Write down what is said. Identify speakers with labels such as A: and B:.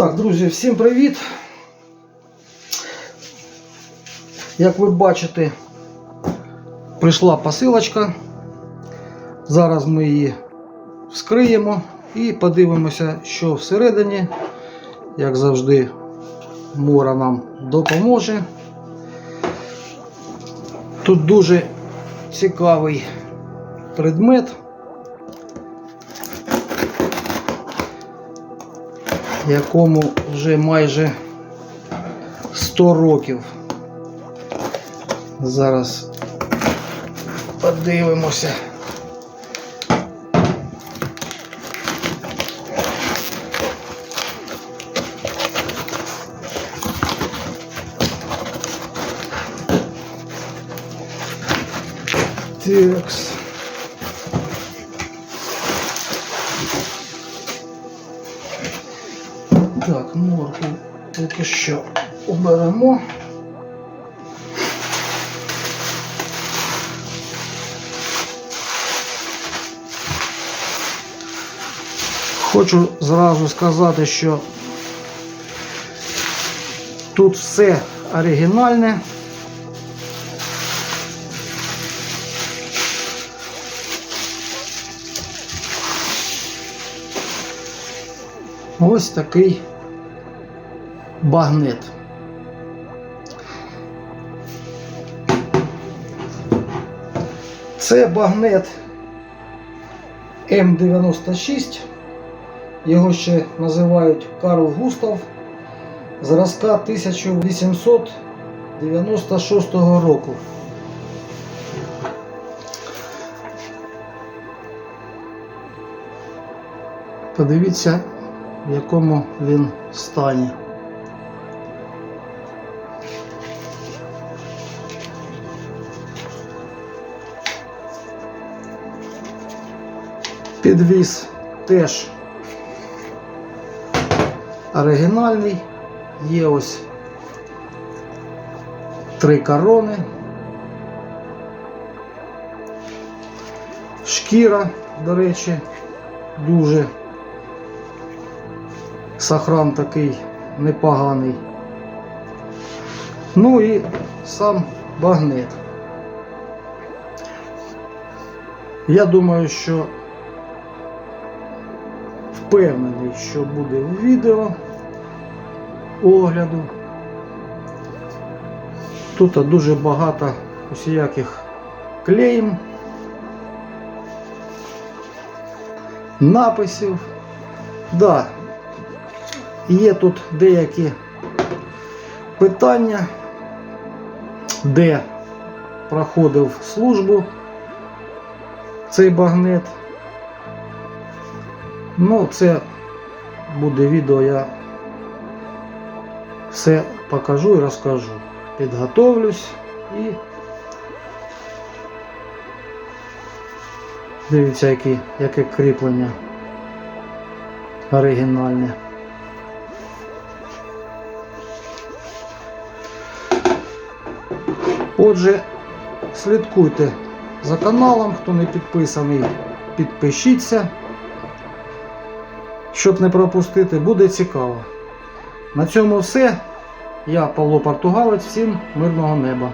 A: Так, друзі, всім привіт! Як ви бачите, прийшла посилочка. Зараз ми її вскриємо і подивимося, що всередині. Як завжди, Мора нам допоможе. Тут дуже цікавий предмет. Якому вже майже 100 років. Зараз подивимося. Текс. Так, морку поки що оберемо. Хочу зразу сказати, що тут все оригінальне. Ось такий багнет. Це багнет М96. Його ще називають Карл Густав зразка 1896 року. Подивіться, в якому він стані. Підвіз теж оригінальний. Є ось три корони. Шкіра, до речі, дуже сохран такий непоганий. Ну і сам багнет. Я думаю, що впевнений, що буде в відео огляду. Тут дуже багато усіляких клеїм, написів. Да, є тут деякі питання, де проходив службу цей багнет. Ну, це буде відео, я все покажу і розкажу. Підготовлюсь і дивіться, які, яке кріплення оригінальне. Отже, слідкуйте за каналом, хто не підписаний, підпишіться. Щоб не пропустити, буде цікаво. На цьому все. Я Павло Португалець, всім мирного неба.